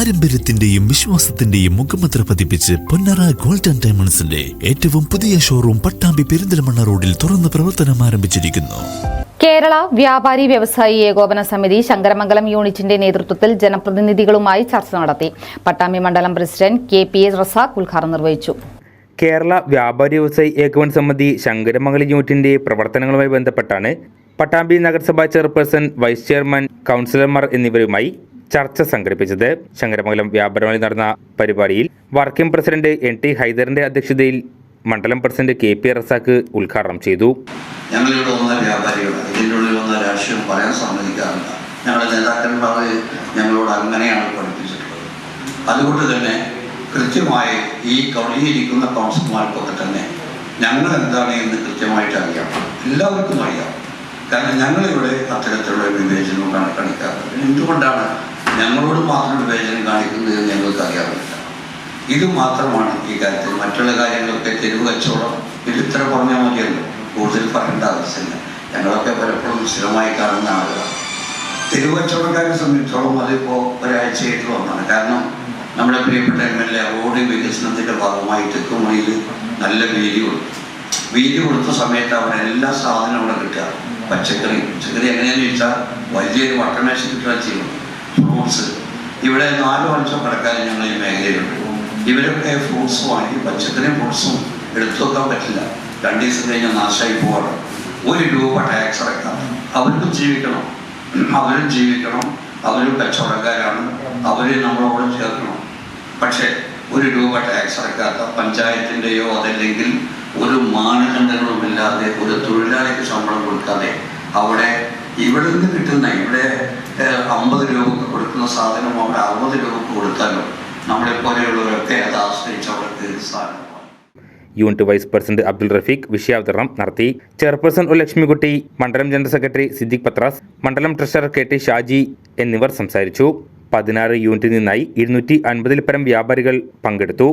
പാരമ്പര്യത്തിന്റെയും വിശ്വാസത്തിന്റെയും മുഖമുദ്ര പതിപ്പിച്ച് പൊന്നറ ഗോൾഡൻ ഡയമണ്ട്സിന്റെ ഏറ്റവും പുതിയ ഷോറൂം പട്ടാമ്പി പെരിന്തൽമണ്ണ റോഡിൽ തുറന്ന് പ്രവർത്തനം ആരംഭിച്ചിരിക്കുന്നു. കേരള വ്യാപാരി വ്യവസായി ഏകോപന സമിതി ശങ്കരമംഗലം യൂണിറ്റിന്റെ നേതൃത്വത്തിൽ ജനപ്രതിനിധികളുമായി ചർച്ച നടത്തി. പട്ടാമ്പി മണ്ഡലം president K P A Razak ഉദ്ഘാടനം നിർവഹിച്ചു. കേരള വ്യാപാരി വ്യവസായി ഏകോപന സമിതി ശങ്കരമംഗലം യൂണിറ്റിന്റെ പ്രവർത്തനങ്ങളുമായി ബന്ധപ്പെട്ടാണ് പട്ടാമ്പി നഗരസഭാ ചെയർപേഴ്സൺ വൈസ് ചെയർമാൻ കൗൺസിലർമാർ എന്നിവരുമായി ചർച്ച സംഘടിപ്പിച്ചത് ശങ്കരമംഗലം വ്യാപാരമായി നടന്ന പരിപാടിയിൽ വർക്കിംഗ് പ്രസിഡന്റ് എൻ ടി ഹൈദറിന്റെ അധ്യക്ഷതയിൽ മണ്ഡലം പ്രസിഡന്റ് കെ പി റസാഖ് ഉദ്ഘാടനം ചെയ്തു. ഞങ്ങളിവിടെ വന്ന വ്യാപാരികൾ ഇതിന്റെ ഉള്ളിൽ വന്ന രാഷ്ട്രീയം പറയാൻ സമ്മതിക്കാറില്ല. ഞങ്ങളുടെ നേതാക്കന്മാർ ഞങ്ങളോട് അങ്ങനെയാണ് പഠിപ്പിച്ചിട്ടുള്ളത്. അതുകൊണ്ട് തന്നെ കൃത്യമായി ഈ കൗളിയിരിക്കുന്ന കൗൺസിലർമാർക്കൊക്കെ തന്നെ ഞങ്ങൾ എന്താണ് എന്ന് കൃത്യമായിട്ട് അറിയാം. എല്ലാവർക്കും അറിയാം. കാരണം ഞങ്ങളിവിടെ അത്തരത്തിലുള്ള വിവേചനം കാണി- കാണിക്കാറുണ്ട് എന്തുകൊണ്ടാണ് ഞങ്ങളോട് മാത്രം വിവേചനം കാണിക്കുന്നത് ഞങ്ങൾക്ക് അറിയാറില്ല ഇത് മാത്രമാണ് ഈ കാര്യത്തിൽ മറ്റുള്ള കാര്യങ്ങളൊക്കെ തെരുവ് കച്ചവടം ഇതിത്ര പറഞ്ഞാൽ മതിയല്ലോ. കൂടുതൽ പറയേണ്ട ആവശ്യമില്ല. ഞങ്ങളൊക്കെ പലപ്പോഴും സ്ഥിരമായി കാണുന്ന ആളുകളാണ്. തെരുവ് കച്ചവടക്കാരെ സംബന്ധിച്ചോളം അതിപ്പോൾ ഒരാഴ്ചയായിട്ട് വന്നതാണ്. കാരണം നമ്മുടെ പ്രിയപ്പെട്ട എം എൽ എ റോഡ് വികസനത്തിന്റെ ഭാഗമായി തെക്കുമണിയിൽ നല്ല വീതി കൊടുത്തു. വീതി കൊടുത്ത സമയത്ത് അവിടെ എല്ലാ സാധനവും അവിടെ കിട്ടുക. പച്ചക്കറി. പച്ചക്കറി എങ്ങനെയാണെന്ന് ചോദിച്ചാൽ വലിയൊരു വട്ടമേശ കിട്ടുക ചെയ്യും ഫ്രൂട്ട്സ്. ഇവിടെ നാല് വർഷം കിടക്കാൻ ഞങ്ങൾ ഈ മേഖലയിലുണ്ട്. ഇവരൊക്കെ ഫ്രൂട്ട്സ് വാങ്ങി പച്ചക്കറിയും ഫ്രൂട്ട്സും എടുത്തു വെക്കാൻ പറ്റില്ല. രണ്ട് ദിവസം കഴിഞ്ഞാൽ നാശമായി പോവാണ്. ഒരു രൂപ ടാക്സ് അടക്കാം അവർക്കും ജീവിക്കണം. അവരും ജീവിക്കണം. അവരും കച്ചവടക്കാരാണ്. അവരെ നമ്മളോട് ചേർക്കണം. പക്ഷേ ഒരു രൂപ ടാക്സ് അടക്കാത്ത പഞ്ചായത്തിന്റെയോ അതല്ലെങ്കിൽ ഒരു മാനദണ്ഡങ്ങളുമില്ലാതെ ഒരു തൊഴിലാളിക്ക് ശമ്പളം കൊടുക്കാതെ അവിടെ ഇവിടെ നിന്ന് കിട്ടുന്ന ഇവിടെ അമ്പത് രൂപക്ക് കൊടുക്കുന്ന സാധനം അവിടെ അറുപത് രൂപക്ക് കൊടുത്താലോ നമ്മളെ പോലെയുള്ളവരൊക്കെ അത് ആശ്രയിച്ച് അവർക്ക് സാധനം unit vice president Abdul Rafeeq വിഷയാവതരണം നടത്തി. ചെയർപേഴ്സൺ ഒ ലക്ഷ്മിക്കുട്ടി മണ്ഡലം ജനറൽ സെക്രട്ടറി സിദ്ദിഖ് പത്രാസ് മണ്ഡലം ട്രഷറർ കെ ടി ഷാജി എന്നിവർ സംസാരിച്ചു. പതിനാറ് യൂണിറ്റിൽ നിന്നായി ഇരുന്നൂറ്റി അൻപതിൽ പരം വ്യാപാരികൾ പങ്കെടുത്തു.